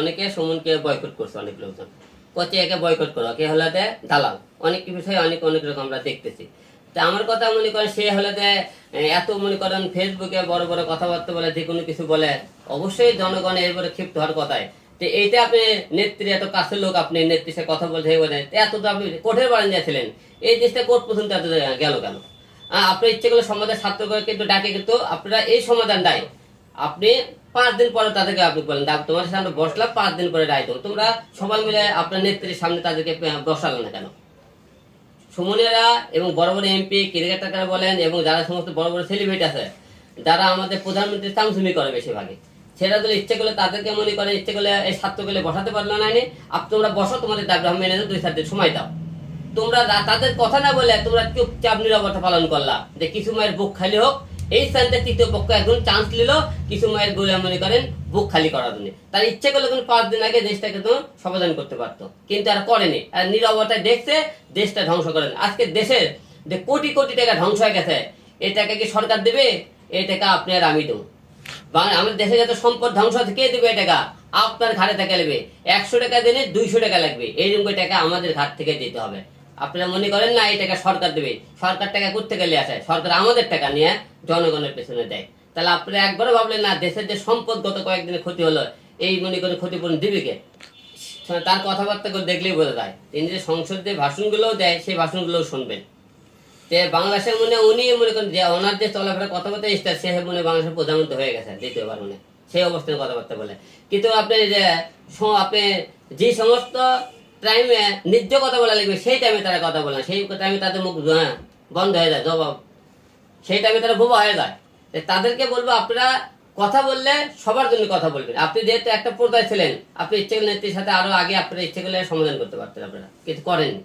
অনেকে বয়কট করছে অনেক লোকজন। কচে একে বয়কট করো, কে দালাল। অনেক বিষয়ে অনেক অনেক রকম আমরা দেখতেছি। তা আমার কথা মনে করেন, সে এত মনে করেন ফেসবুকে বড় বড় কথাবার্তা বলে, যে কোনো কিছু বলে, অবশ্যই জনগণ এরপরে ক্ষিপ্ত হওয়ার কথায় তো এইটা আপনি নেত্রী, এত কাছের লোক আপনি নেত্রীর সাথে কথা বলতে বলে এত তো আপনি কোর্টের বাড়ি এই জিনিসটা কোর্ট পর্যন্ত এত গেল কেন? আপনার ইচ্ছে করলে সমাজের ছাত্রকে কিন্তু ডাকে, কিন্তু আপনারা এই সমাধান দেয়। আপনি পাঁচ দিন পরে তাদেরকে আপনি বলেন তোমার সামনে বসলাম, পাঁচ দিন পরে রায় দেবো। তোমরা সবাই মিলে আপনার নেত্রীর সামনে তাদেরকে বসালো না কেন? সুমনেরা এবং বড় বড় এমপি, ক্রিকেটাররা বলেন, এবং যারা সমস্ত বড় বড় সেলিব্রিটি আছে, যারা আমাদের প্রধানমন্ত্রী চামচুমি করে বেশিরভাগই। সেটা যদি ইচ্ছে করলে তাদেরকে মনে করে, ইচ্ছে করলে এই ছাত্রগুলো বসাতে পারল না আপ, তোমরা বসো, তোমাদের দাবি আমি মেনে দুই, চার দিন সময় দাও। তোমরা তাদের কথা না বলে তোমরা চুপচাপ নিরবতা পালন করলা, যে কিছু মায়ের বুক খালি হোক এই স্থানটা তৃতীয় পক্ষ একজন চান্স নিল, কিছু মায়ের গোলা মনে করেন, বুক খালি করার জন্য। তার ইচ্ছে করলে কিন্তু পাঁচ দিন আগে দেশটাকে তো সমাধান করতে পারতো। কিন্তু আর করেনি। আর নিরবতায় দেখছে, দেশটা ধ্বংস করেন আজকে দেশের যে কোটি কোটি টাকা ধ্বংস হয়ে গেছে, এই টাকা কি সরকার দেবে? এই টাকা আপনি আর আমি দেবো। আমাদের দেশে যত সম্পদ ধ্বংস হচ্ছে, কে দেবে এই টাকা? আপনার ঘাড়ে টাকা নেবে একশো টাকা দিনে দুইশো টাকা লাগবে। এইরকম টাকা আমাদের ঘাট থেকে দিতে হবে। আপনারা মনে করেন না, এই টাকা সরকার দেবে? সরকার টাকা করতে গেলে আসে? সরকার আমাদের টাকা নিয়ে জনগণের পেছনে দেয়। তাহলে আপনারা একবারও ভাবলেন না, দেশের যে সম্পদ গত কয়েকদিনে ক্ষতি হলো, এই মনে করে ক্ষতিপূরণ দিবে কে? তার কথাবার্তা করে দেখলেই বোঝা যায়। তিনি যে সংসদ যে ভাষণগুলোও দেয়, সেই ভাষণগুলোও শুনবেন। যে বাংলাদেশের মনে উনি মনে করেন যে ওনার যে চলাফেরা কথাবার্তা স্টার সে মনে বাংলাদেশের প্রধানমন্ত্রী হয়ে গেছে দ্বিতীয়বার মনে সেই অবস্থায় কথাবার্তা বলে। কিন্তু আপনি যে আপনি যে সমস্ত টাইমে নিজ কথা বলা লাগবে, সেই টাইমে তারা কথা বলে সেই টাইমে তাদের মুখ বন্ধ হয়ে যায়, জবাব। সেই টাইমে তারা বোবা হয়ে যায়। তাদেরকে বলব, আপনারা কথা বললে সবার জন্য কথা বলবেন। আপনি যেহেতু একটা পর্দায় ছিলেন, আপনি ইচ্ছে নেত্রীর সাথে আরও আগে আপনার ইচ্ছে করলে সমাধান করতে পারতেন আপনারা। কিন্তু করেননি।